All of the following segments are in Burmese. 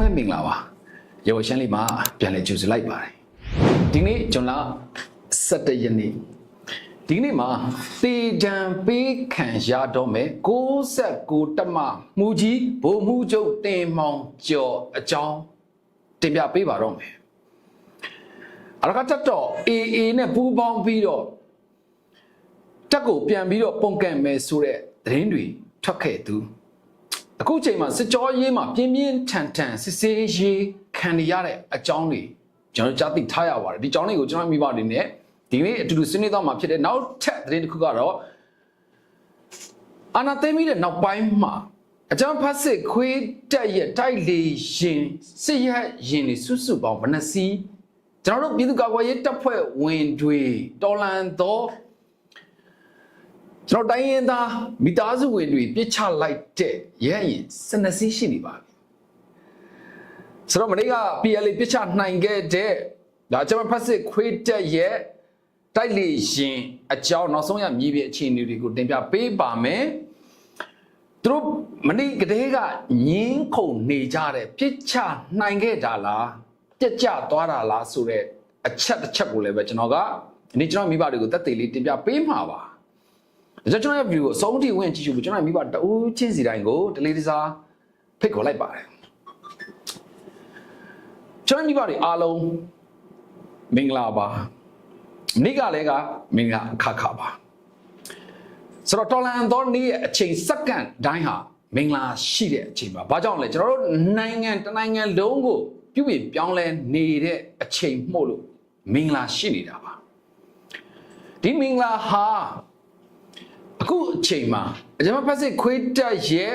ပဲမင်္ဂလာပါရေဝရှမ်းလေးမှာပြန်လဲကြိုဆိုလိုက်ပါတယ်ဒီနေ့ကျွန်တော်17ရက်နေ့ဒီနေ့မှာတေတံပေးခံရတော့မယ်69တက်မမူကြီးဘိုလ်မှုချုပ်တင်မောင်ကျော်အကြောင်းတင်ပြပေးပါတော့မယ်အရကတတော့ AA နဲ့ပူးပေါင်းပြီးတော့တက်ကိုပြန်ပြီးတော့ပုံကန်မယ်ဆိုတဲ့သတင်းတွေထွက်ခဲ့သူ အခုချိန်မှာစစ်ကြောရေးမှာပြင်းပြင်းထန်ထန်စစ်ဆေးရေးခံနေရတဲ့အကြောင်းတွေကျွန်တော်ကြားသိထားရပါတယ်ဒီအကြောင်းလေးကိုကျွန်တော်မိဘတွေနဲ့ဒီနေ့အတူတူဆွေးနွေးတော့မှာဖြစ်တဲ့နောက်ထပ်သတင်းတစ်ခုကတော့အာနာသိမ့်ပြီးတဲ့နောက်ပိုင်းမှာအကြမ်းဖက်စစ်ခွေးတက်ရဲ့တိုက်လေရင်စစ်ရက်ရင်တွေစုစုပေါင်းဘယ်နှစီးကျွန်တော်တို့ပြည်သူ့ကာကွယ်ရေးတပ်ဖွဲ့ဝင်တွေတော်လန်သော ကျွန်တော်တိုင်းရင်းသားမိသားစုဝင်တွေပြစ်ချလိုက်တဲ့ရဲရင်စနစီးရှိနေပါပြီဆိုတော့မနေ့က PLA ပြစ်ချနိုင်ခဲ့တဲ့ဒါကျွန်တော်ဖတ်စစ်ခွေးတက်ရဲ့တိုက်လေရင်အကြောင်းနောက်ဆုံးရမြေပြင်အခြေအနေတွေကိုတင်ပြပေးပါမယ်သူတို့မနေ့ကတည်းကညင်းခုန်နေကြတဲ့ပြစ်ချနိုင်ခဲ့တာလားပြက်ကျသွားတာလားဆိုတဲ့အချက်တစ်ချက်ကိုလည်းပဲကျွန်တော်ကဒီနေ့ကျွန်တော်မိဘတွေကိုတက်သေးလေးတင်ပြပေးမှာပါဒါ ကြောင့်ကျွန်တော်ရဲ့ view ကိုအဆုံးထိဝင်ကြည့်ရှုဖို့ကျွန်တော်ရဲ့မိဘတအူးချင်းစီတိုင်းကိုတလေးတစားဖိတ်ခေါ်လိုက်ပါတယ်ကျွန်တော်မိဘတွေအားလုံးမင်္ဂလာပါနေ့ကလည်းကမင်္ဂလာအခါခါပါဆိုတော့တော်လန်သောနေ့ရဲ့အချိန်စက္ကန့်တိုင်းဟာမင်္ဂလာရှိတဲ့အချိန်ပါဘာကြောင့်လဲကျွန်တော်တို့နိုင်ငံတစ်နိုင်ငံလုံးကိုပြုပြင်ပြောင်းလဲနေတဲ့အချိန်မှုလို့မင်္ဂလာရှိနေတာပါဒီမင်္ဂလာဟာ အခုအချိန်မှာအကြမ်းဖက်စစ်ခွေးတက်ရဲ့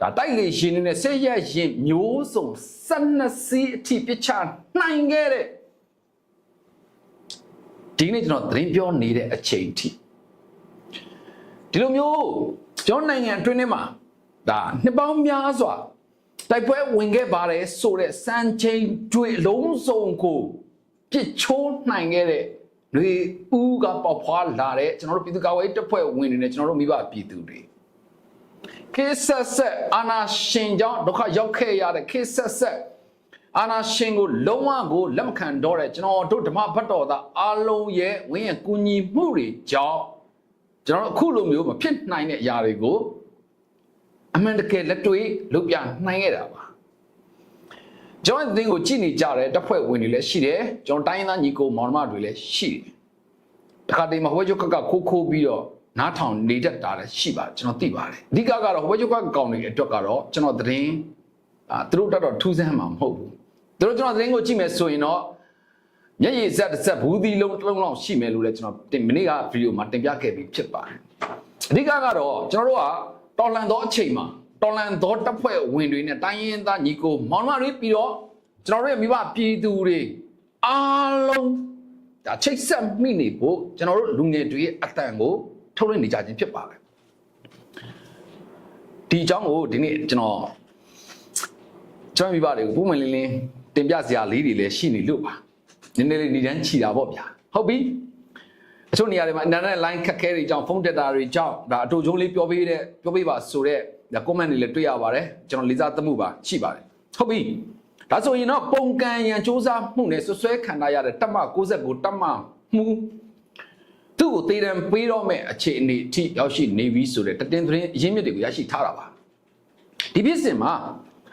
ဒါတိုက်လေရှင်နေနဲ့ဆက်ရက်ရင်မျိုးစုံ12စီးအထိပြစ်ချနိုင်ခဲ့တဲ့ဒီနေ့ကျွန်တော်သတင်းပြောနေတဲ့အချိန်ထိဒီလိုမျိုးကျွန်တော်နိုင်ငံအတွင်းထဲမှာဒါနှစ်ပေါင်းများစွာတိုက်ပွဲဝင်ခဲ့ပါတယ်ဆိုတဲ့စံချိန်တွေအလုံးစုံကိုပြစ်ချိုးနိုင်ခဲ့တဲ့ တွေဦးကပေါက်ဖွာလာတဲ့ကျွန်တော်တို့ပြည်သူ့ကာကွယ်ရေးတပ်ဖွဲ့ဝင်တွေနဲ့ကျွန်တော်တို့မိဘပြည်သူတွေခေတ်ဆက်ဆက်အာနာရှင်ကြောင့်ဒုက္ခရောက်ခဲ့ရတဲ့ခေတ်ဆက်ဆက်အာနာရှင်ကိုလုံးဝကိုလက်မခံတော့တဲ့ကျွန်တော်တို့ဓမ္မဘတ်တော်သားအားလုံးရဲ့ဝင်းရဲ့ကူညီမှုတွေကြောင့်ကျွန်တော်တို့အခုလိုမျိုးမဖြစ်နိုင်တဲ့အရာတွေကိုအမှန်တကယ်လက်တွေ့လုပ်ပြနိုင်ခဲ့တာပါ ကျွန်တော်ဒီသင်ကိုကြည့်နေကြတဲ့တပ်ဖွဲ့ဝင်တွေလည်းရှိတယ်ကျွန်တော်တိုင်းရင်းသားညီကိုမောင်နှမတွေလည်းရှိတယ်တခါတည်းမှာဟိုဘက်ချုပ်ကခိုးခိုးပြီးတော့နားထောင်နေတတ်တာလည်းရှိပါတယ်ကျွန်တော်သိပါတယ်အဓိကကတော့ဟိုဘက်ချုပ်ကကောင်တွေအတွက်ကတော့ကျွန်တော်သတင်းအာသူတို့တက်တော့ထူးဆန်းမှာမဟုတ်ဘူးသူတို့ကျွန်တော်သတင်းကိုကြည့်မယ်ဆိုရင်တော့မျက်ရည်ဆက်တစ်ဆက်ဘူးသီးလုံးတစ်လုံးလောက်ရှိမယ်လို့လည်းကျွန်တော်တင်မနေ့ကဗီဒီယိုမှာတင်ပြခဲ့ပြီးဖြစ်ပါတယ်အဓိကကတော့ကျွန်တော်တို့ကတော်လန်သောအချိန်မှာ တော်လန်သောတပ်ဖွဲ့ဝင်တွေနဲ့တိုင်းရင်းသားညီကိုမောင်နှမတွေပြီးတော့ကျွန်တော်တို့ရဲ့မိဘပြည်သူတွေအားလုံးဒါချိတ်ဆက်မိနေဖို့ကျွန်တော်တို့လူငယ်တွေရဲ့အတန်ကိုထုတ်လွှင့်နေကြခြင်းဖြစ်ပါတယ်ဒီအကြောင်းကိုဒီနေ့ကျွန်တော်ကျွန်တော်မိဘတွေကိုပုံမှန်လင်းလင်းတင်ပြစရာလေးတွေလည်းရှိနေလို့ပါနည်းနည်းလေးနေတန်းချီတာပေါ့ဗျာဟုတ်ပြီအချို့နေရာတွေမှာ internet line ခက်ခဲတွေကြောင့်ဖုန်းတက်တာတွေကြောင့်ဒါအတူချုံလေးပြောပေးတဲ့ပြောပေးပါဆိုတော့ ဒါ comment တွေလည်းတွေ့ရပါတယ်ကျွန်တော်လေးစားသမှုပါရှိပါတယ်ဟုတ်ပြီဒါဆိုရင်တော့ပုံကန်ရန်စူးစမ်းမှုနဲ့ဆွဆွဲခံရတဲ့တက်မ69တက်မမှုသူ့ကိုတေးတံပေးတော့မဲ့အခြေအနေအထိရောက်ရှိနေပြီဆိုတဲ့တတင်သတင်းအရင်းမြစ်တွေကိုရရှိထားတာပါဒီပြစ်စင်မှာ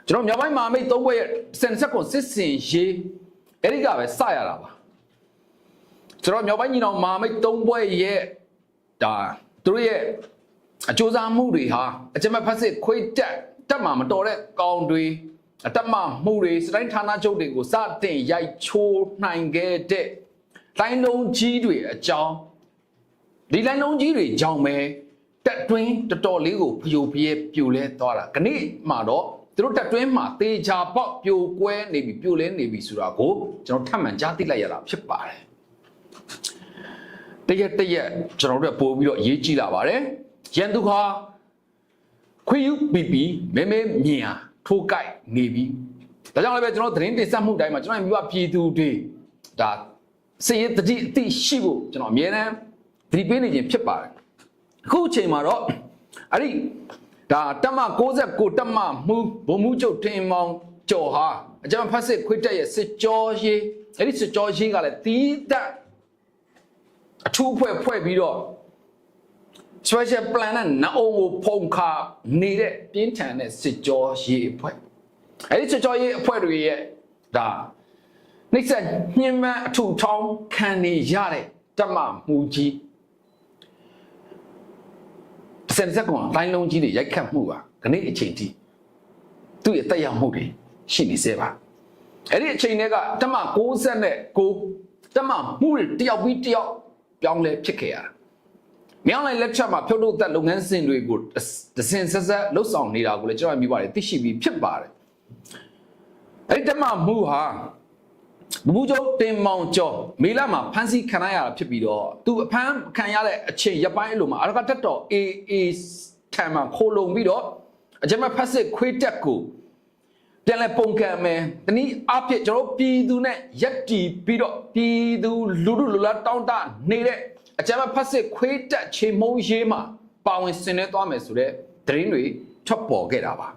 ကျွန်တော်မြောက်ပိုင်းမဟာမိတ်သုံးဘွဲ့ရဲ့စင်ဆက်ကိုစစ်စင်ရေးအဲ့ဒီကပဲစရတာပါကျွန်တော်မြောက်ပိုင်းညီနောင်မဟာမိတ်သုံးဘွဲ့ရဲ့ဒါသူတို့ရဲ့ အကျိုးစားမှုတွေဟာအကြမ်းဖက်စစ်ခွေးတက်တက်မှာမတော်တဲ့ကောင်တွေအတက်မမှုတွေစတိုင်းဌာနချုပ်တွေကိုစတင်ရိုက်ချိုးနိုင်ခဲ့တဲ့လိုင်းလုံးကြီးတွေအကြောင်းဒီလိုင်းလုံးကြီးတွေကြောင့်ပဲတက်တွင်းတော်တော်လေးကိုပြိုပြဲပြိုလဲသွားတာခဏမှတော့သူတို့တက်တွင်းမှာတေချာပေါက်ပြိုကွဲနေပြီပြိုလဲနေပြီဆိုတာကိုကျွန်တော်ထပ်မံကြားသိလိုက်ရတာဖြစ်ပါတယ်တရက်တရက်ကျွန်တော်တို့ပို့ပြီးတော့ရေးကြည့်လာပါတယ် ရန်သူဟာခွေယူပီပီမဲမဲမြင်ဟာထိုးကြိုက်နေပြီဒါကြောင့်လည်းပဲကျွန်တော်သတင်းတင်ဆက်မှုတိုင်းမှာကျွန်တော်မိဘပြည်သူတွေဒါစည်ရတတိအသိရှိဖို့ကျွန်တော်အမြဲတမ်းသတိပေးနေခြင်းဖြစ်ပါတယ်အခုအချိန်မှာတော့အဲ့ဒီဒါတက်မ69တက်မမှုဘုံမှုချုပ်ထင်မောင်ကျော်ဟာအကြမ်းဖက်စစ်ခွေးတက်ရဲ့စစ်ကြောရေးအဲ့ဒီစစ်ကြောရေးကလည်းတီးတက်အထူးအဖွဲ့ဖွဲ့ပြီးတော့ special plan နဲ့နအုံကိုဖုံခါနေတဲ့ပြင်းထန်တဲ့စစ်ကြောရေးအဖွဲ့အဲ့ဒီစစ်ကြောရေးအဖွဲ့တွေရဲ့ဒါနှိမ့်ဆက်ညှဉ်းပန်းအထူထောင်းခံနေရတဲ့တမမှုကြီးစင်စက်ကောင်တိုင်းလုံးကြီးတွေရိုက်ခတ်မှုပါခဏအချိန်ထိသူ့ရဲ့တက်ရောက်မှုတွေရှိနေစေပါအဲ့ဒီအချိန်တွေကတမ60နဲ့6တမမှုတွေတယောက်ပြီးတယောက်ပြောင်းလဲဖြစ်ခဲ့ရတာ မြောင်းလိုက်လက်ချက်မှာဖြုတ်ထုတ်သက်လုပ်ငန်းစဉ်တွေကိုဒစင်ဆက်ဆက်လှုပ်ဆောင်နေတာကိုလည်းကျွန်တော်မြင်ပါတယ်သိရှိပြီးဖြစ်ပါတယ်အဲ့ဒီတမမှုဟာဘူကျုပ်တင်မောင်ကျော်မေလမှာဖမ်းဆီးခံရတာဖြစ်ပြီးတော့သူအဖမ်းခံရတဲ့အချိန်ရပိုင်းအလိုမှာအရကတက်တော် AA ထံမှာခိုးလုံပြီးတော့အကြမ်းဖက်စစ်ခွေးတက်ကိုပြန်လဲပုံကံမယ်တနည်းအဖြစ်ကျွန်တော်ပြည်သူနဲ့ရက်တီပြီးတော့ပြည်သူလူလူလူလာတောင်းတနေတဲ့ အကြမ်းဖက်စစ်ခွေးတက်ချေမုံရေးမှာပါဝင်ဆင်နွှဲသွားမယ်ဆိုတဲ့သတင်းတွေထွက်ပေါ်ခဲ့တာပါ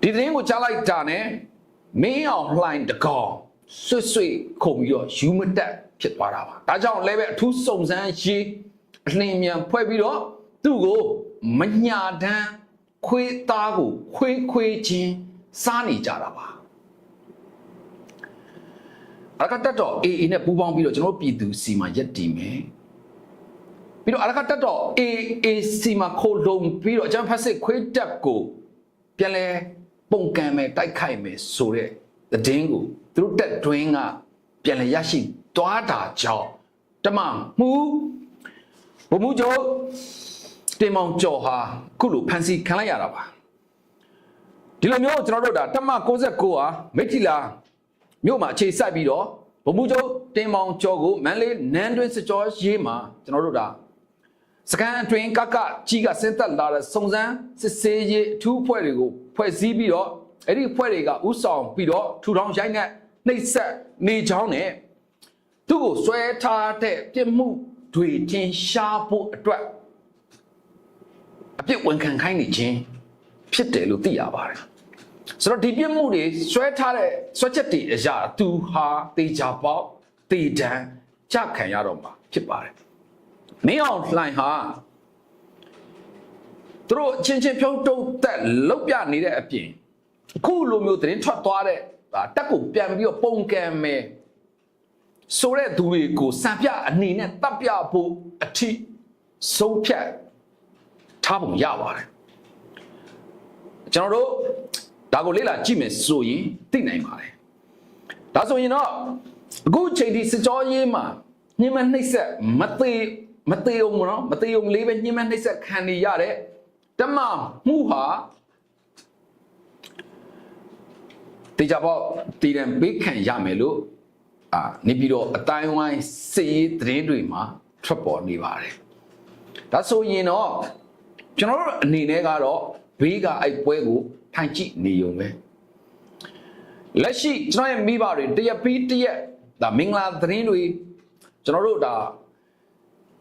ဒီသတင်းကိုကြားလိုက်တာနဲ့မင်းအောင်လှိုင်းတကောင်ဆွတ်ဆွတ်ခုံပြီးတော့ယူမတက်ဖြစ်သွားတာပါဒါကြောင့်လည်းပဲအထူးစုံစမ်းရေးအလင်းမြန်ဖွဲ့ပြီးတော့သူ့ကိုမညာတမ်းခွေးသားကိုခွေးခွေးချင်းစားနေကြတာပါ အရကတက်တော့ AA နဲ့ပူးပေါင်းပြီးတော့ကျွန်တော်တို့ပြည်သူစီမှာရက်တည်မယ်ပြီးတော့အရကတက်တော့ AA စီမှာခိုလုံပြီးတော့အကျန်းဖက်စစ်ခွေးတက်ကိုပြန်လဲပုံကံမယ်တိုက်ခိုက်မယ်ဆိုတဲ့သတင်းကိုသူတို့တက်တွင်းကပြန်လဲရရှိသွားတာကြောင့်တမမှုဘုံမှုကျော်တင်မောင်ကျော်ဟာခုလိုဖန်စီခံလိုက်ရတာပါဒီလိုမျိုးကျွန်တော်တို့ဒါတမ69ဟာမိထီလာ မြို့မှာအခြေစိုက်ပြီးတော့ဘုံမှုကျော်တင်မောင်ကျော်ကိုမန်လေးနန်းတွင်းစကြောရေးမှာကျွန်တော်တို့ဒါစကန်အတွင်းကကကြီးကဆင်းသက်လာတဲ့စုံစမ်းစစ်ဆေးရေးအထူးအဖွဲ့တွေကိုဖွဲ့စည်းပြီးတော့အဲ့ဒီအဖွဲ့တွေကဥဆောင်ပြီးတော့ထူထောင်ရိုက်နှက်နှိပ်စက်နေချောင်းနဲ့သူ့ကိုဆွဲထားတဲ့ပြစ်မှုတွေထင်ရှားဖို့အတွက်အပြစ်ဝန်ခံခိုင်းနေခြင်းဖြစ်တယ်လို့သိရပါတယ် ဆိုတော့ဒီပြစ်မှုတွေဆွဲထားတဲ့ဆွဲချက်တွေအရာသူဟာတေချာပေါက်တေတံကြခံရတော့မှာဖြစ်ပါတယ်မင်းအောင်လှိုင်ဟာသူတို့အချင်းချင်းဖြုံးတုံးသက်လောက်ပြနေတဲ့အပြင်အခုလိုမျိုးသတင်းထွက်သွားတဲ့ဒါတက်ကိုပြန်ပြီးတော့ပုံကံမယ်ဆိုတဲ့သူတွေကိုစံပြအနေနဲ့တပ်ပြဖို့အထိဆုံးဖြတ်ထားပုံရပါတယ်ကျွန်တော်တို့ ဒါကိုလေ့လာကြည့်မယ်ဆိုရင်သိနိုင်ပါတယ်ဒါဆိုရင်တော့အခုချိန်ဒီစစ်ကြောရေးမှာညှဉ်းမနှိပ်စက်မသေးမသေးအောင်နော်မသေးအောင်လေးပဲညှဉ်းမနှိပ်စက်ခံနေရတဲ့တမမှုဟာတေချာပေါတည်တယ်ပေးခံရမယ်လို့အာနေပြီးတော့အတိုင်းဝိုင်းစစ်ရေးသတင်းတွေမှာထွက်ပေါ်နေပါတယ်ဒါဆိုရင်တော့ကျွန်တော်တို့အနေနဲ့ကတော့ဘေးကအဲ့ပွဲကို ထိုင်ကြည့်နေုံပဲလက်ရှိကျွန်တော်ရဲ့မိဘတွေတရက်ပြီးတရက်ဒါမင်္ဂလာသတင်းတွေကျွန်တော်တို့ဒါ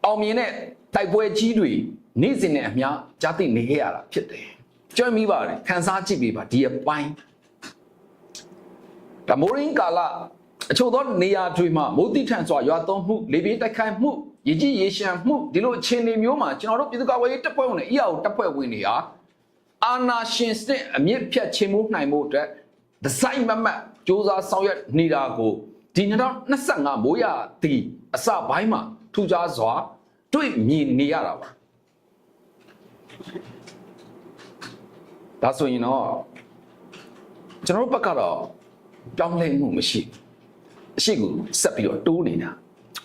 အောင်မြင်တဲ့တိုက်ပွဲကြီးတွေနေ့စဉ်နဲ့အမျှကြားသိနေခဲ့ရတာဖြစ်တယ်ကျွမ်းမိပါတယ်ခန်းစားကြည့်ပေးပါဒီအပိုင်းဒါမိုးရင်းကာလအချို့သောနေရာတွေမှာမိုးတိထန်စွာရွာသွန်းမှုလေပြင်းတိုက်ခိုက်မှုရည်ကြီးရေရှမ်းမှုဒီလိုအခြေအနေမျိုးမှာကျွန်တော်တို့ပြည်သူ့ကာကွယ်ရေးတပ်ဖွဲ့ဝင်တွေအရာကိုတပ်ဖွဲ့ဝင်တွေဟာ အာနာရှင်စနစ်အမြင့်ဖြတ်ချင်းမှုနိုင်မှုအတွက်ဒီဇိုင်းမမတ်စ조사ဆောင်ရွက်နေတာကိုဒီ2025မိုးရတီအစပိုင်းမှာထူခြားစွာတွေ့မြင်နေရတာပါဒါဆိုရင်တော့ကျွန်တော်တို့ဘက်ကတော့ပြောင်းလဲမှုမရှိအရှိကိုဆက်ပြီးတော့တိုးနေတာ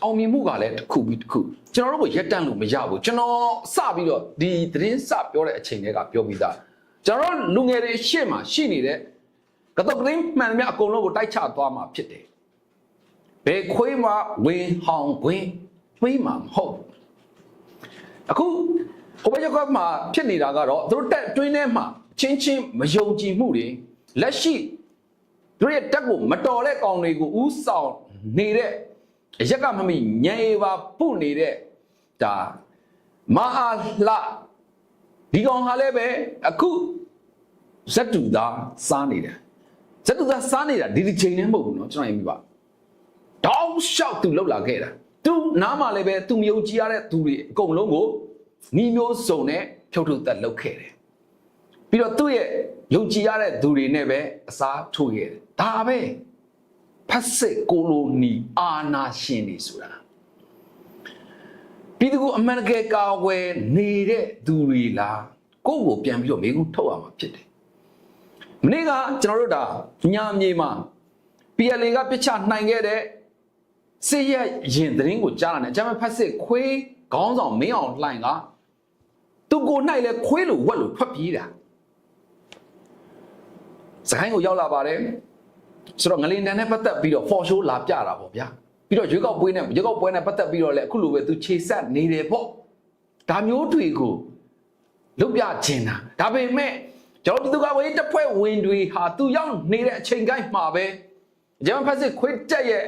အောင်မြင်မှုကလည်းတစ်ခုပြီးတစ်ခုကျွန်တော်တို့ကိုရက်တန့်လို့မရဘူးကျွန်တော်စပြီးတော့ဒီသတင်းစပြောတဲ့အချိန်တွေကပြောပြီးသားကျွန်တော်လူငယ်တွေရှေ့မှာရှိနေတဲ့ကတုတ်ကရင်းမှန်သမျှအကုန်လုံးကိုတိုက်ချသွားမှာဖြစ်တယ်ဘယ်ခွေးမှဝင်ဟောင်ခွင်းခွေးမှမဟုတ်အခုဟိုဘက်ကမှဖြစ်နေတာကတော့သူတို့တက်တွင်းထဲမှာချင်းချင်းမယုံကြည်မှုတွေလက်ရှိတို့ရဲ့တက်ကိုမတော်တဲ့ကောင်တွေကိုဥဆောင်နေတဲ့ အရက်ကမမီညံအေပါပုနေတဲ့ဒါမအားလှဒီကောင်ဟာလည်းပဲအခု ဇက်တူသားစားနေတယ်ဇက်တူသားစားနေတာဒီဒီချိန်နဲ့မဟုတ်ဘူးเนาะကျွန်တော်ရင်ပြပါတောက်လျှောက်သူလောက်လာခဲ့တာသူနားမှာလည်းပဲသူမယုံကြည်ရတဲ့သူတွေအကုန်လုံးကိုညီမျိုးစုံနဲ့ဖြုတ်ထုတ်သက်လုပ်ခဲ့တယ်ပြီးတော့သူ့ရဲ့ယုံကြည်ရတဲ့သူတွေနဲ့ပဲအစားထိုးခဲ့တယ်ဒါပဲ ဖက်စစ်ကိုလိုနီအာနာရှင်တွေဆိုတာပြည်သူကအမှန်တကယ်ကာဝယ်နေတဲ့သူတွေလားကိုယ့်ကိုပြန်ပြီးတော့မေးခွန်းထုတ်ရမှာဖြစ်တယ်မနေ့ကကျွန်တော်တို့ဒါညာမြေမှာ PLA ကပြစ်ချနိုင်ခဲ့တဲ့စစ်ရက်ရင်သတင်းကိုကြားလာတယ်အကြမ်းဖက်စစ်ခွေးခေါင်းဆောင်မင်းအောင်လှိုင်ကသူကိုနိုင်လဲခွေးလိုဝက်လိုထွက်ပြေးတာစကိုင်းကိုရောက်လာပါတယ် ဆိုတော့ငလင်တန်နဲ့ပတ်သက်ပြီးတော့ for show လာပြတာပေါ့ဗျာပြီးတော့ရွေးကောက်ပွဲနဲ့ရွေးကောက်ပွဲနဲ့ပတ်သက်ပြီးတော့လည်းအခုလိုပဲသူခြေဆက်နေတယ်ပေါ့ဒါမျိုးတွေကိုလုတ်ပြခြင်းတာဒါပေမဲ့ကျွန်တော်တို့ကဝေးတစ်ဖွဲ့ဝင်တွေဟာသူရောက်နေတဲ့အချိန်တိုင်းမှာပဲဂျမန်ဖက်စစ်ခွေးတက်ရဲ့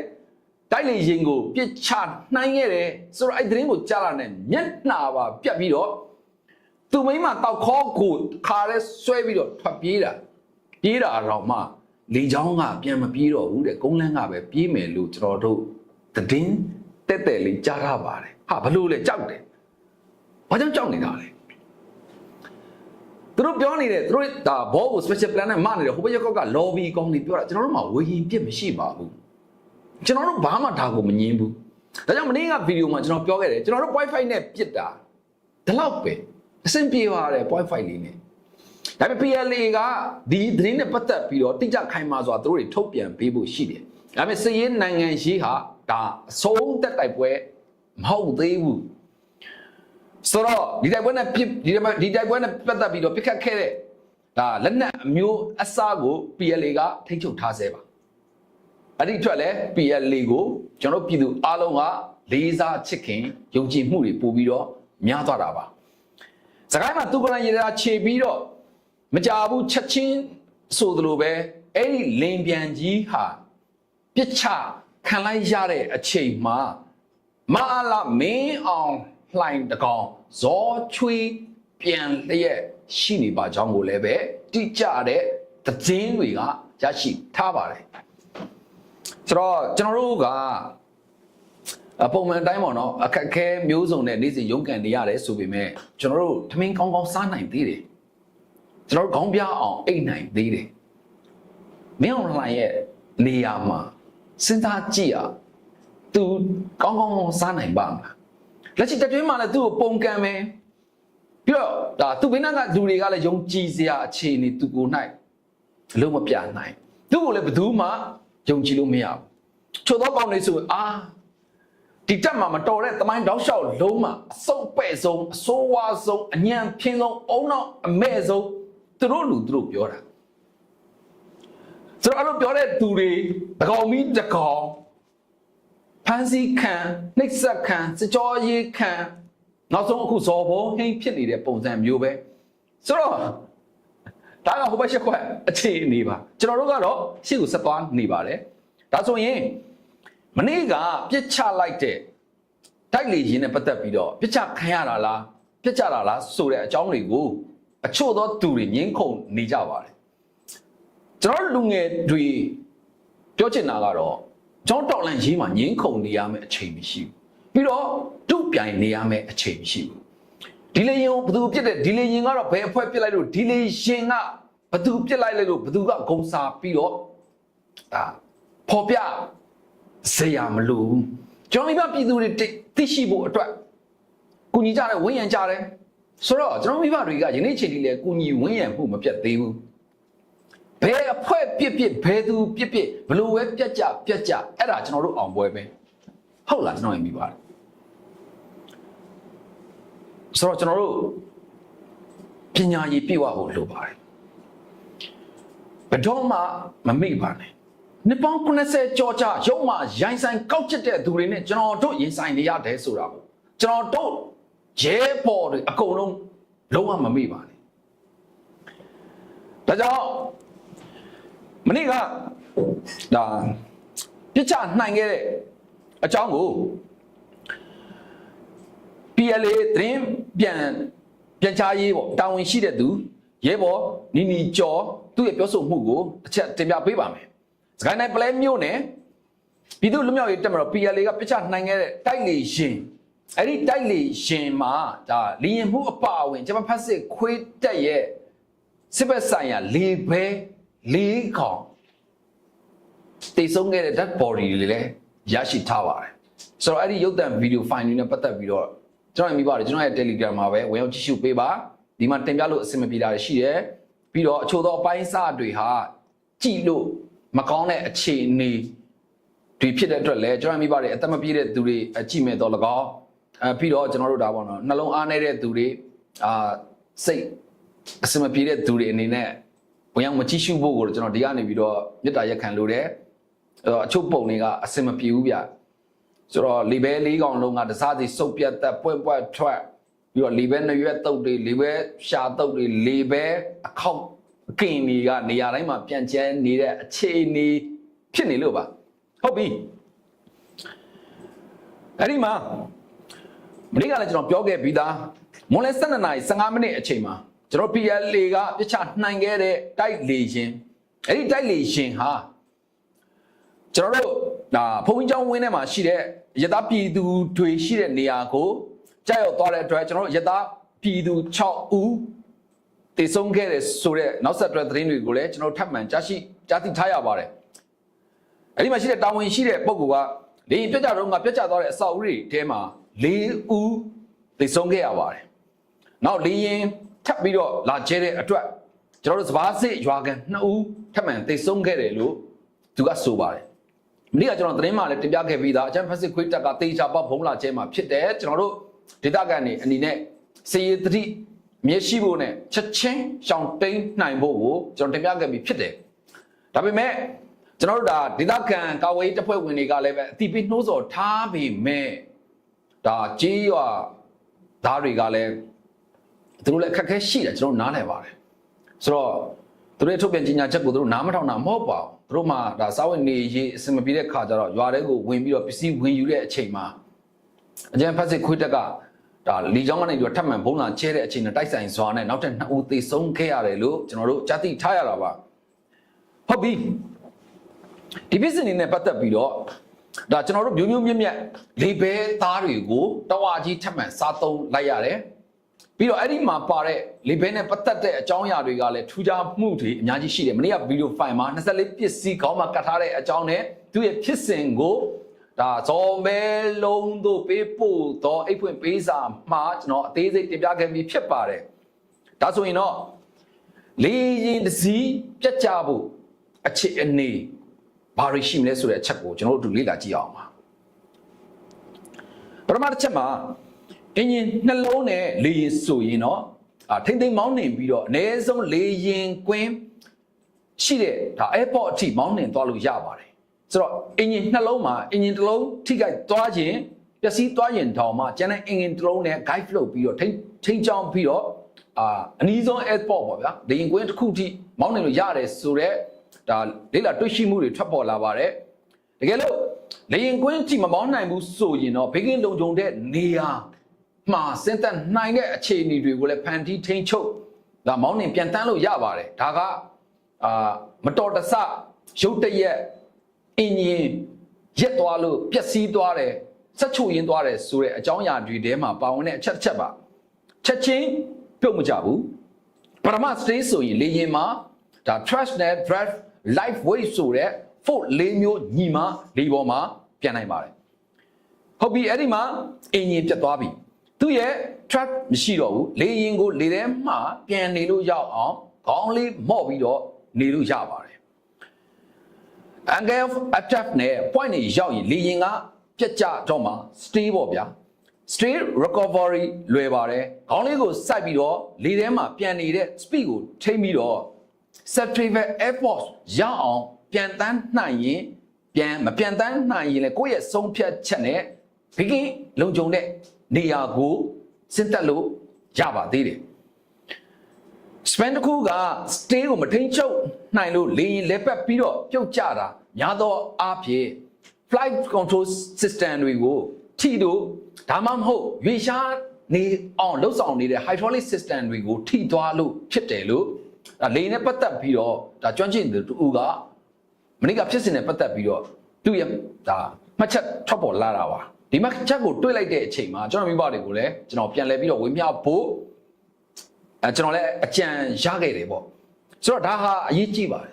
တိုက်လေရင်ကိုပြစ်ချနှိုင်းခဲ့တယ်ဆိုတော့အဲ့ဒီသတင်းကိုကြားလာတဲ့မျက်နှာပါပြတ်ပြီးတော့သူမိမတောက်ခေါကိုခါရဲဆွဲပြီးတော့ထွက်ပြေးတာပြေးတာတော့မှ လေချောင်းကပြန်မပြေးတော့ဘူးတဲ့ကုန်းလန်းကပဲပြေးမယ်လို့ကျွန်တော်တို့သတင်းတက်တက်လေးကြားရပါတယ်ဟာဘလို့လဲကြောက်တယ်ဘာကြောင့်ကြောက်နေတာလဲသူတို့ပြောနေတဲ့သူတို့ဒါဘောကို special plan နဲ့မနေတဲ့ဟိုဘက်ရက်ကောက်က lobby ကောင်းနေပြောတာကျွန်တော်တို့မှာဝေဟင်ပြစ်မရှိပါဘူးကျွန်တော်တို့ဘာမှဒါကိုမငင်းဘူးဒါကြောင့်မနေ့ကဗီဒီယိုမှာကျွန်တော်ပြောခဲ့တယ်ကျွန်တော်တို့ Wi-Fi နဲ့ပြစ်တာဒီလောက်ပဲအဆင်ပြေပါတယ် Wi-Fi လေးနဲ့ ဒါပေမဲ့ PLA ကဒီသတင်းနဲ့ပတ်သက်ပြီးတော့တိကျခိုင်မာစွာသူတို့တွေထုတ်ပြန်ပေးဖို့ရှိတယ်ဒါပေမဲ့စည်ရေးနိုင်ငံရေးဟာဒါအဆုံးသက်တိုက်ပွဲမဟုတ်သေးဘူးဆိုတော့ဒီတိုက်ပွဲနဲ့ပြစ်ဒီဒီတိုက်ပွဲနဲ့ပတ်သက်ပြီးတော့ပြစ်ခတ်ခဲ့တဲ့ဒါလက်နက်အမျိုးအစားကို PLA ကထိန်းချုပ်ထားဆဲပါအဲ့ဒီအတွက်လဲ PLA ကိုကျွန်တော်ပြည်သူအားလုံးကလေးစားချစ်ခင်ယုံကြည်မှုတွေပို့ပြီးတော့များသွားတာပါစကိုင်းမှာသူကလည်းရေရာခြေပြီးတော့ မကြဘူးချက်ချင်းဆိုသလိုပဲအဲ့ဒီလင်ပြန်ကြီးဟာပြစ်ချခံလိုက်ရတဲ့အချိန်မှာမအားလာမင်းအောင်လှိုင်တကောင်ဇောချွေးပြန်လျက်ရှိနေပါကြောင်းကိုလည်းပဲတိကျတဲ့သတင်းတွေကရရှိထားပါတယ်ဆိုတော့ကျွန်တော်တို့ကအပုံမှန်တိုင်းပေါ့နော်အခက်အခဲမျိုးစုံနဲ့နေ့စဉ်ရုန်းကန်နေရတယ်ဆိုပေမဲ့ကျွန်တော်တို့ထမင်းကောင်းကောင်းစားနိုင်သေးတယ် ကျွန်တော်တို့ခေါင်းပြအောင်အိတ်နိုင်သေးတယ်မင်းအောင်လှိုင်ရဲ့နေရာမှာစဉ်းစားကြည့်ရသူကောင်းကောင်းစားနိုင်ပါမလားလက်ရှိတတွင်းမှာလည်းသူ့ကိုပုံကံပဲပြီးတော့ဒါသူဘေးနားကလူတွေကလည်းယုံကြည်စရာအခြေအနေသူကို၌အလုံးမပြနိုင်သူ့ကိုလည်းဘယ်သူမှယုံကြည်လို့မရဘူးချို့သောကောင်းလေးဆိုရင်အာဒီတက်မှာမတော်တဲ့တမိုင်းတောက်လျှောက်လုံးမှာအစုပ်ပဲ့ဆုံးအဆိုးဝါးဆုံးအညံဖင်းဆုံးအုံနောက်အမဲ့ဆုံး သူတို့လူသူတို့ပြောတာဆိုတော့အဲ့လိုပြောတဲ့သူတွေတကောင်မီတကောင်ဖန်စီခံနှိပ်စက်ခံစကြောရေးခံနောက်ဆုံးအခုဇော်ဘုံဟိမ့်ဖြစ်နေတဲ့ပုံစံမျိုးပဲဆိုတော့ဒါကဟိုဘက်ရှက်ခွက်အခြေအနေပါကျွန်တော်တို့ကတော့ရှေ့ကိုဆက်သွားနေပါတယ်ဒါဆိုရင်မနေ့ကပြစ်ချလိုက်တဲ့တိုက်လေရင်နဲ့ပတ်သက်ပြီးတော့ပြစ်ချခံရတာလားပြစ်ချတာလားဆိုတဲ့အကြောင်းတွေကို အချို့သောသူတွေငင်းခုန်နေကြပါတယ်ကျွန်တော်လူငယ်တွေပြောချင်တာကတော့ကျွန်တော်တော်လန်ရေးမှာငင်းခုန်နေရမယ့်အချိန်မရှိဘူးပြီးတော့တုတ်ပြိုင်နေရမယ့်အချိန်မရှိဘူးဒီလေရင်ဘသူပြစ်တဲ့ဒီလေရင်ကတော့ဘယ်အဖွဲ့ပြစ်လိုက်လို့ဒီလေရင်ကဘသူပြစ်လိုက်လိုက်လို့ဘသူကဂုံစာပြီးတော့ဒါပေါ်ပြဇေယမလို့ကျွန်တော်မိဘပြည်သူတွေသိရှိဖို့အတွက်ကုညီကြတယ်ဝန်းရံကြတယ် ဆိုတော့ကျွန်တော်မိဘတွေကယနေ့ချိန်ထိလည်းကုညီဝန်းရံမှုမပြတ်သေးဘူးဘယ်အဖွဲ့ပြစ်ပြစ်ဘယ်သူပြစ်ပြစ်ဘလို့ပဲပြက်ကြပြက်ကြအဲ့ဒါကျွန်တော်တို့အောင်ပွဲပဲဟုတ်လားကျွန်တော်ရင်မိပါတယ်ဆိုတော့ကျွန်တော်တို့ပညာရည်ပြည့်ဝဖို့လိုပါတယ်ဘယ်တော့မှမမိပါနဲ့နှစ်ပေါင်း90ကျော်ကြာရုံမှာရိုင်းဆိုင်ကောက်ကျစ်တဲ့သူတွေနဲ့ကျွန်တော်တို့ရင်ဆိုင်နေရတယ်ဆိုတာပေါ့ကျွန်တော်တို့ ရဲပေါ်တွေအကုန်လုံးလုံးဝမမိပါနဲ့ဒါကြောင့်မနေ့ကဒါပြစ်ချနိုင်ခဲ့တဲ့အကြောင်းကို PLA သတင်းပြန်ပြန်ချရေးပေါ့တာဝန်ရှိတဲ့သူရဲဘော်နီနီကျော်သူ့ရဲ့ပြောဆိုမှုကိုတစ်ချက်တင်ပြပေးပါမယ်စကိုင်းတိုင်းပလဲမြို့နယ်ပြည်သူ့လူမျိုးရေးတက်မတော် PLA ကပြစ်ချနိုင်ခဲ့တဲ့တိုက်လေရှင် အဲ့ဒီတိုက်လေရှင်မှာဒါလီရင်မှုအပါအဝင်ဂျပန်ဖက်စစ်ခွေးတက်ရဲ့စစ်ဘက်ဆိုင်ရာလေဘဲလေးကောင်တည်ဆုံးခဲ့တဲ့ dead body တွေလည်းရရှိထားပါတယ်ဆိုတော့အဲ့ဒီရုပ်သံဗီဒီယိုဖိုင်တွေနဲ့ပတ်သက်ပြီးတော့ကျွန်တော်မိပါတယ်ကျွန်တော်ရဲ့ Telegram မှာပဲဝင်ရောက်ကြည့်ရှုပေးပါဒီမှာတင်ပြလို့အဆင်မပြေတာတွေရှိတယ်ပြီးတော့အချို့သောအပိုင်းအစတွေဟာကြည့်လို့မကောင်းတဲ့အခြေအနေတွေဖြစ်တဲ့အတွက်လည်းကျွန်တော်မိပါတယ်အသက်မပြည့်တဲ့သူတွေအကြည့်မဲ့တော့လကောက် အဲပြီးတော့ကျွန်တော်တို့ဒါပေါ့နော်နှလုံးအားနေတဲ့သူတွေအာစိတ်အဆင်မပြေတဲ့သူတွေအနေနဲ့ဝင်ရောက်မကြည့်ရှုဖို့ကိုကျွန်တော်ဒီကနေပြီးတော့မေတ္တာရက်ခံလို့တယ်အဲ့တော့အချို့ပုံတွေကအဆင်မပြေဘူးဗျဆိုတော့လီဘဲလေးကောင်လုံးကတစားစီစုပ်ပြတ်သက်ပွင့်ပွက်ထွက်ပြီးတော့လီဘဲနှစ်ရွက်တုပ်တွေလီဘဲရှာတုပ်တွေလီဘဲအခောက်အကင်တွေကနေရာတိုင်းမှာပြန်ကျဲနေတဲ့အခြေအနေဖြစ်နေလို့ပါဟုတ်ပြီအဲ့ဒီမှာ မနေ့ကလည်းကျွန်တော်ပြောခဲ့ပြီးသားမွန်လဲ12နာရီ15မိနစ်အချိန်မှာကျွန်တော် PLA ကပြစ်ချနိုင်ခဲ့တဲ့တိုက်လေရှင်အဲ့ဒီတိုက်လေရှင်ဟာကျွန်တော်တို့ဒါဘုံကျောင်းဝင်းထဲမှာရှိတဲ့ရတပြည်သူတွေရှိတဲ့နေရာကိုကြောက်ရောက်သွားတဲ့အတွက်ကျွန်တော်တို့ရတပြည်သူ6ဦးတည်ဆုံးခဲ့တဲ့ဆိုတဲ့နောက်ဆက်တွဲသတင်းတွေကိုလည်းကျွန်တော်ထပ်မံကြားရှိကြားသိထားရပါတယ်အဲ့ဒီမှာရှိတဲ့တာဝန်ရှိတဲ့ပုံကလေပြတ်ကြတော့ကပြတ်ကြသွားတဲ့အဆောက်အဦတွေထဲမှာ ၄ဦးတည်ဆုံးခဲ့ရပါတယ်နောက်လေရင်ထပ်ပြီးတော့လာကျဲတဲ့အတွက်ကျွန်တော်တို့စဘာစစ်ရွာကန်2ဦးထပ်မံတည်ဆုံးခဲ့တယ်လို့သူကဆိုပါတယ်မနေ့ကကျွန်တော်သတင်းမှာလည်းတင်ပြခဲ့ပြီးသားအချမ်းဖက်စစ်ခွေးတက်ကတေချာပေါက်ဘုံလာကျဲမှာဖြစ်တယ်ကျွန်တော်တို့ဒေသခံတွေအနေနဲ့စေရသတိမျက်ရှိဖို့နဲ့ချက်ချင်းရှောင်တိန်နိုင်ဖို့ကိုကျွန်တော်တင်ပြခဲ့ပြီးဖြစ်တယ်ဒါပေမဲ့ကျွန်တော်တို့ဒါဒေသခံကာဝေးတပ်ဖွဲ့ဝင်တွေကလည်းပဲအတိပေးနှိုးဆော်ထားပေမဲ့ ဒါကြေးရွာသားတွေကလည်းသူတို့လည်းအခက်အခဲရှိတယ်ကျွန်တော်နားလည်ပါတယ်ဆိုတော့သူတို့ရဲ့ထုတ်ပြန်ကြေညာချက်ကိုသူတို့နားမထောင်တာမဟုတ်ပါဘူးသူတို့မှဒါစာဝင်နေရေးအစမပြေတဲ့ခါကျတော့ရွာတွေကိုဝင်ပြီးတော့ပစ္စည်းဝင်ယူတဲ့အချိန်မှာအကျန်းဖက်စစ်ခွေးတက်ကဒါလီချောင်းကနေပြီးတော့ထပ်မံဘုံလာချဲတဲ့အချိန်နဲ့တိုက်ဆိုင်စွာနဲ့နောက်ထပ်နှစ်ဦးသေဆုံးခဲ့ရတယ်လို့ကျွန်တော်တို့ကြားသိထားရတာပါဟုတ်ပြီဒီပစ္စည်းနေနဲ့ပတ်သက်ပြီးတော့ ဒါကျွန်တော်တို့မျိုးမျိုးမြက်မြက်လေဘဲသားတွေကိုတဝါကြီးထပ်မံစားသုံးလိုက်ရတယ်ပြီးတော့အဲ့ဒီမှာပါတဲ့လေဘဲနဲ့ပတ်သက်တဲ့အကြောင်းအရာတွေကလည်းထူးခြားမှုတွေအများကြီးရှိတယ်မနေ့ကဗီဒီယိုဖိုင်မှာ24ပစ္စည်းခေါင်းမှာကတ်ထားတဲ့အကြောင်းနဲ့သူ့ရဲ့ဖြစ်စဉ်ကိုဒါဇော်မဲလုံးတို့ပေးပို့တော့အိတ်ဖွင့်ပေးစာမှာကျွန်တော်အသေးစိတ်တင်ပြခဲ့ပြီးဖြစ်ပါတယ်ဒါဆိုရင်တော့လေရင်တစ်စီးပြတ်ကြဖို့အခြေအနေ ဘာတွေရှိမလဲဆိုတဲ့အချက်ကိုကျွန်တော်တို့လေ့လာကြည့်အောင်ပါပထမတစ်ချက်မှာအင်ဂျင်နှလုံးနဲ့လေရင်ဆိုရင်တော့အာထိမ့်သိမ့်မောင်းနှင်ပြီးတော့အနည်းဆုံးလေရင်ကွင်းရှိတဲ့ဒါ airport အထိမောင်းနှင်သွားလို့ရပါတယ်ဆိုတော့အင်ဂျင်နှလုံးမှာအင်ဂျင်တစ်လုံးထိခိုက်သွားခြင်းပျက်စီးသွားရင်တောင်မှကျန်တဲ့အင်ဂျင်တစ်လုံးနဲ့ guide flow ပြီးတော့ထိမ့်ထိမ့်ချောင်းပြီးတော့အာအနီးဆုံး airport ပေါ့ဗျာလေရင်ကွင်းတစ်ခုထိမောင်းနှင်လို့ရတယ်ဆိုတော့ ဒါလေးလာတွေ့ရှိမှုတွေထွက်ပေါ်လာပါတယ်တကယ်လို့လေရင်ကွင်းကြည့်မမောင်းနိုင်ဘူးဆိုရင်တော့ဘေကင်းလုံခြုံတဲ့နေရာမှာစဉ်သက်နိုင်တဲ့အခြေအနေတွေကိုလည်းဖန်တီးထိန်းချုပ်ဒါမောင်းနှင်ပြန်တန်းလို့ရပါတယ်ဒါကအာမတော်တဆရုတ်တရက်အင်းရင်ရက်သွားလို့ပျက်စီးသွားတယ်ဆက်ချုပ်ရင်းသွားတယ်ဆိုတဲ့အကြောင်းအရာတွေထဲမှာပါဝင်တဲ့အချက်တစ်ချက်ပါချက်ချင်းပြုတ်မကြဘူးပထမ stage ဆိုရင်လေရင်မှာဒါ trash net drive life weight ဆိုတဲ့ fold ၄မျိုးညီမလေးပေါ်မှာပြန်နိုင်ပါတယ်ဟုတ်ပြီအဲ့ဒီမှာအင်ဂျင်ပြတ်သွားပြီသူ့ရဲ့ trap မရှိတော့ဘူးလေရင်ကိုလေထဲမှာပြန်နေလို့ရအောင်ခေါင်းလေးမော့ပြီးတော့နေလို့ရပါတယ် angle of attack နဲ့ point နေရောက်ရင်လေရင်ကပြတ်ကြတော့မှ stay ပေါ့ဗျာ stay recovery လွယ်ပါတယ်ခေါင်းလေးကိုစိုက်ပြီးတော့လေထဲမှာပြန်နေတဲ့ speed ကိုထိမ့်ပြီးတော့ September Airport ရအောင်ပြန်တန်းနိုင်ရင်ပြန်မပြန်တန်းနိုင်ရင်လည်းကိုယ့်ရဲ့ဆုံးဖြတ်ချက်နဲ့ဘီကင်းလုံခြုံတဲ့နေရာကိုစဉ်တက်လို့ရပါသေးတယ်။ span တစ်ခုက stay ကိုမထိန်ချုပ်နိုင်လို့လေရင်လက်ပတ်ပြီးတော့ပြုတ်ကျတာများသောအားဖြင့် flight control system တွေကိုထိတို့ဒါမှမဟုတ်ရွေရှားနေအောင်လှုပ်ဆောင်နေတဲ့ hydraulic system တွေကိုထိသွားလို့ဖြစ်တယ်လို့ ဒါလေနဲ့ပတ်သက်ပြီးတော့ဒါကျွမ်းကျင်သူတူကမနေ့ကဖြစ်စဉ်နဲ့ပတ်သက်ပြီးတော့သူ့ရဲ့ဒါမှတ်ချက်ထွက်ပေါ်လာတာပါဒီမှတ်ချက်ကိုတွေးလိုက်တဲ့အချိန်မှာကျွန်တော်မိဘတွေကိုလည်းကျွန်တော်ပြန်လဲပြီးတော့ဝင်းမြဖို့အဲကျွန်တော်လည်းအကြံရခဲ့တယ်ပေါ့ဆိုတော့ဒါဟာအရေးကြီးပါတယ်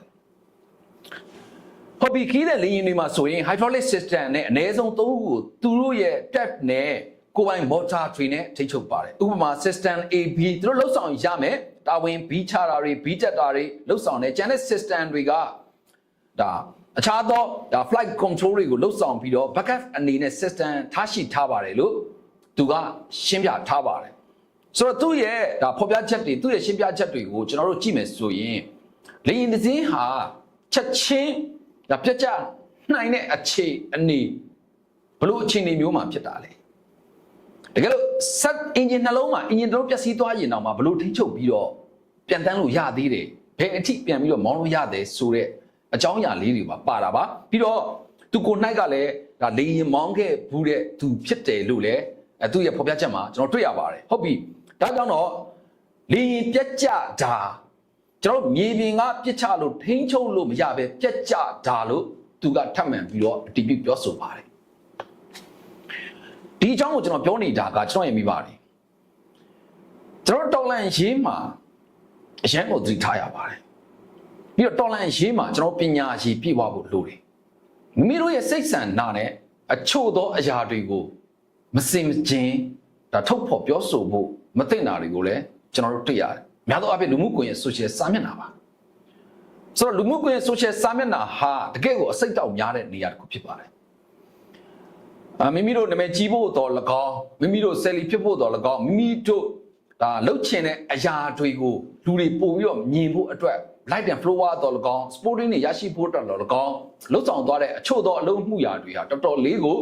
ဟော်ဘီခီးတဲ့လေယာဉ်တွေမှာဆိုရင် hydraulic system နဲ့အနည်းဆုံး၃ခုကိုသူတို့ရဲ့ tap နဲ့ကိုယ်ပိုင် motor tree နဲ့ထိချုပ်ပါတယ်ဥပမာ system AB သူတို့လှုပ်ဆောင်ရမယ် တာဝန် B ချတာတွေ B တက်တာတွေလှုပ်ဆောင်တယ်ကျန်တဲ့ system တွေကဒါအခြားသောဒါ flight control တွေကိုလှုပ်ဆောင်ပြီးတော့ backup အနေနဲ့ system ထားရှိထားပါတယ်လို့သူကရှင်းပြထားပါတယ်ဆိုတော့သူ့ရဲ့ဒါဖော်ပြချက်တွေသူ့ရဲ့ရှင်းပြချက်တွေကိုကျွန်တော်တို့ကြည့်မယ်ဆိုရင်လေရင်တစ်စင်းဟာချက်ချင်းဒါပြတ်ကျနိုင်တဲ့အခြေအနေဘလို့အခြေအနေမျိုးမှာဖြစ်တာလဲ တကယ်လို့စက်အင်ဂျင်နှလုံးမှာအင်ဂျင်တစ်လုံးပျက်စီးသွားရင်တော့မှဘလို့ထိချုပ်ပြီးတော့ပြန်တန်းလို့ရသေးတယ်ဘယ်အထိပြန်ပြီးတော့မောင်းလို့ရတယ်ဆိုတဲ့အကြောင်းအရာလေးတွေပါပါတာပါပြီးတော့သူကိုနိုင်ကလည်းဒါလေရင်မောင်းခဲ့ဘူးတဲ့သူဖြစ်တယ်လို့လည်းအဲသူ့ရဲ့ဖော်ပြချက်မှာကျွန်တော်တွေ့ရပါတယ်ဟုတ်ပြီဒါကြောင့်တော့လေရင်ပြက်ကြတာကျွန်တော်မြေပြင်ကပြစ်ချလို့ထိန်းချုပ်လို့မရပဲပြက်ကြတာလို့သူကထပ်မံပြီးတော့အတည်ပြုပြောဆိုပါတယ် ဒီအကြောင်းကိုကျွန်တော်ပြောနေတာကကျွန်တော်ရဲ့မိပါတယ်ကျွန်တော်တော်လန်ရေးမှာအရန်ကိုသတိထားရပါတယ်ပြီးတော့တော်လန်ရေးမှာကျွန်တော်ပညာရှိပြည့်ဝဖို့လိုတယ်မိမိတို့ရဲ့စိတ်ဆန္ဒနဲ့အချို့သောအရာတွေကိုမစင်မချင်းဒါထုတ်ဖော်ပြောဆိုဖို့မသိတာတွေကိုလည်းကျွန်တော်တို့တွေ့ရတယ်များသောအားဖြင့်လူမှုကွန်ရက် social စာမျက်နှာပါဆိုတော့လူမှုကွန်ရက် social စာမျက်နှာဟာတကယ့်ကိုအစိတ်တောက်များတဲ့နေရာတစ်ခုဖြစ်ပါတယ်အာ မိမိတို့နာမည်ကြီးဖို့တော်၎င်းမိမိတို့ဆယ်လီဖြစ်ဖို့တော်၎င်းမိမိတို့ဒါလှုပ်ချင်တဲ့အရာတွေကိုလူတွေပို့ပြီးတော့မြင်ဖို့အတွက် light and flower တော်၎င်း sporting တွေရရှိဖို့တော်၎င်းလှုပ်ဆောင်သွားတဲ့အချို့သောအလုံးမှုရာတွေဟာတော်တော်လေးကို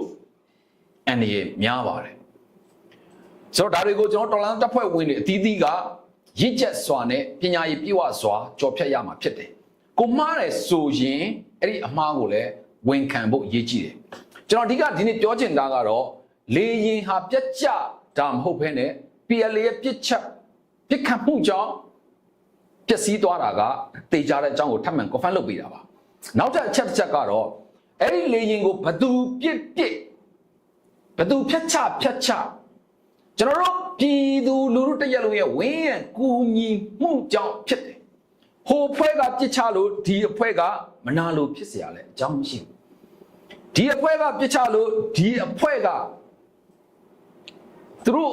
အန္တရာယ်များပါတယ်ဆိုတော့ဒါတွေကိုကျွန်တော်တော်လန်တပ်ဖွဲ့ဝင်တွေအသီးသီးကရင့်ကျက်စွာနဲ့ပညာရည်ပြည့်ဝစွာကြော်ဖြတ်ရမှာဖြစ်တယ်ကိုမှားတယ်ဆိုရင်အဲ့ဒီအမှားကိုလည်းဝန်ခံဖို့အရေးကြီးတယ် ကျွန်တော်အဓိကဒီနေ့ပြောချင်တာကတော့လေရင်ဟာပြက်ကျတာမဟုတ်ဘဲနဲ့ PLA ရဲ့ပြစ်ချက်ပြစ်ခတ်မှုကြောင့်ပျက်စီးသွားတာကတေချာတဲ့အကြောင်းကိုထပ်မံ confirm လုပ်ပေးတာပါနောက်ထပ်အချက်တစ်ချက်ကတော့အဲ့ဒီလေရင်ကိုဘသူပြစ်ပြစ်ဘသူဖြတ်ချဖြတ်ချကျွန်တော်တို့ပြည်သူလူထုတရက်လုံးရဲ့ဝင်းရံကူညီမှုကြောင့်ဖြစ်တယ်ဟိုအဖွဲ့ကပြစ်ချလို့ဒီအဖွဲ့ကမနာလို့ဖြစ်เสียရလဲအကြောင်းမရှိဘူး ဒီအဖွဲ့ကပြစ်ချလို့ဒီအဖွဲ့ကသူတို့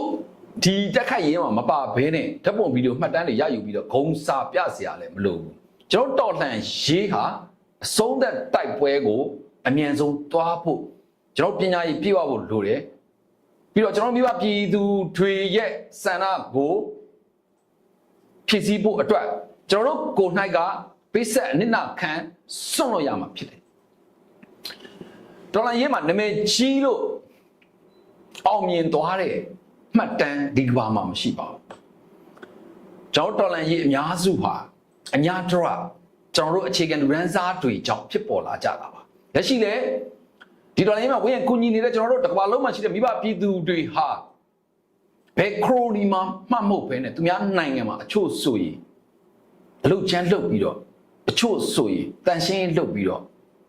ဒီတက်ခိုက်ရေးမှာမပါဘဲနဲ့ဓာတ်ပုံဗီဒီယိုမှတ်တမ်းတွေရယူပြီးတော့ဂုံစာပြเสียရလဲမလိုဘူးကျွန်တော်တော်လှန်ရေးဟာအဆုံးသက်တိုက်ပွဲကိုအမြန်ဆုံးသွားဖို့ကျွန်တော်ပညာရေးပြည့်ဝဖို့လိုတယ်ပြီးတော့ကျွန်တော်မိဘပြည်သူတွေရဲ့စန္ဒကိုဖြည့်ဆည်းဖို့အတွက်ကျွန်တော်တို့ကို၌ကပိတ်ဆက်အနစ်နာခံစွန့်လို့ရမှာဖြစ်တယ် တော်လန်ရေးမှာနာမည်ကြီးလို့အောင်မြင်သွားတဲ့မှတ်တမ်းဒီကဘာမှမရှိပါဘူးကျွန်တော်တော်လန်ရေးအများစုဟာအညာတရကျွန်တော်တို့အခြေခံလူရန်စားတွေကြောင့်ဖြစ်ပေါ်လာကြတာပါလက်ရှိလေဒီတော်လိုင်းမှာဝင်းရကူညီနေတဲ့ကျွန်တော်တို့တစ်ကမ္ဘာလုံးမှာရှိတဲ့မိဘပြည်သူတွေဟာဘယ်ခရိုနီမှာမှတ်မဟုတ်ဘဲနဲ့သူများနိုင်ငံမှာအချို့ဆိုရင်အလုပ်ချမ်းလုပ်ပြီးတော့အချို့ဆိုရင်တန်ရှင်းလုပ်ပြီးတော့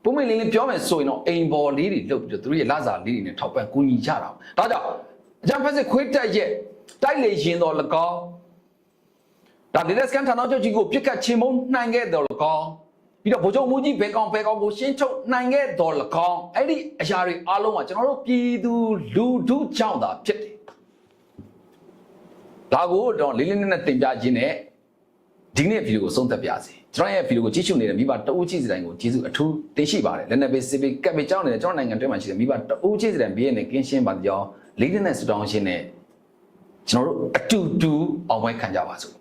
ပုံမင်းလေးလေးပြောမယ်ဆိုရင်တော့အိမ်ဘော်လေးတွေလုပ်ပြီးတော့သူတို့ရဲ့လစာလေးတွေနဲ့ထောက်ပံ့ကူညီကြတာဒါကြောင့်အကြံဖက်စစ်ခွေးတက်ရဲ့တိုက်လေရင်တော်၎င်းဒါဒေလက်စကန်ဌာနချုပ်ကြီးကိုပြစ်ကတ်ချေမုန်းနိုင်ခဲ့တော်၎င်းပြီးတော့ဗိုလ်ချုပ်မူကြီးဘယ်ကောင်ဘယ်ကောင်ကိုရှင်းချုပ်နိုင်ခဲ့တော်၎င်းအဲ့ဒီအရာတွေအားလုံးကကျွန်တော်တို့ပြည်သူလူထုကြောင့်သာဖြစ်တယ်ဒါကိုတော့လေးလေးနက်နက်တင်ပြခြင်းနဲ့ဒီနေ့ဗီဒီယိုကိုဆုံးသက်ပါစေ ကျွန်တော်ရဲ့ဗီဒီယိုကိုကြည့်ရှုနေတဲ့မိဘတအူးကြည့်စတိုင်းကိုကျေးဇူးအထူးတင်ရှိပါတယ်လက်နက်ပေးစစ်ပေးကပ်ပေးကြောင်းနေတဲ့ကျွန်တော်နိုင်ငံတွင်းမှာရှိတဲ့မိဘတအူးကြည့်စတိုင်းဘေးရနေကင်းရှင်းပါကြောင်းလေးလေးနက်စတောင်းရှင်းနဲ့ကျွန်တော်တို့အတူတူအောင်ပွဲခံကြပါစို့